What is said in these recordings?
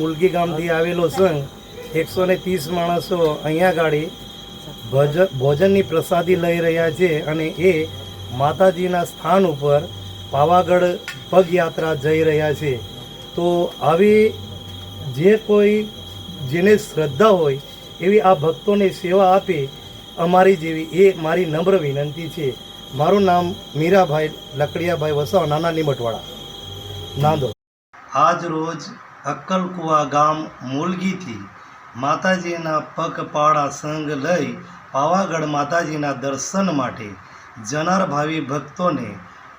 મુલગી ગામથી આવેલો સંઘ, એકસો ને ત્રીસ માણસો અહીંયા ગાડી ભજ, ભોજનની પ્રસાદી લઈ રહ્યા છે અને એ માતાજીના સ્થાન ઉપર પાવાગઢ પગયાત્રા જઈ રહ્યા છે. તો આવી જે કોઈ જેને શ્રદ્ધા હોય એવી આ ભક્તોને સેવા આપે અમારી જેવી એ મારી નમ્ર વિનંતી છે. મારું નામ મીરાભાઈ લકડિયાભાઈ વસાવા, નાના નિમટવાળા નાંદો. આજ રોજ અક્કલકુવા ગામ મોલગીથી માતાજીના પગપાળા સંઘ લઈ પાવાગઢ માતાજીના દર્શન માટે જનાર ભાવિ ભક્તોને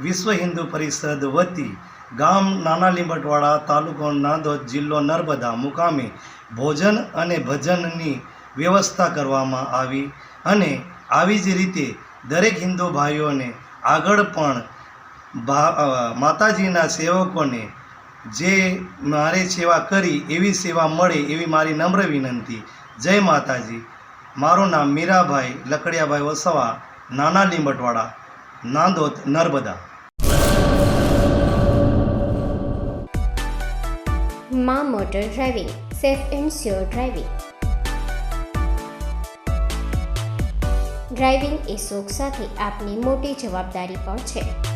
વિશ્વ હિન્દુ પરિષદ વતી ગામ નાના લીંબટવાડા તાલુકો નાંદોદ જિલ્લો નર્મદા મુકામે ભોજન અને ભજનની વ્યવસ્થા કરવામાં આવી અને આવી જ રીતે દરેક હિન્દુ ભાઈઓને આગળ પણ માતાજીના સેવકોને જે મારે સેવા કરી, એવી સેવા મળે, એવી મારી નમ્ર વિનંતી. જય માતાજી. મારું નામ મીરાભાઈ લકડિયાભાઈ વસવા, નાના લીંબટવાડા, નાંદોદ, નર્મદા. મા motor driving, safe and sure driving. Driving એ શોખ સાથે આપની મોટી જવાબદારી પણ છે.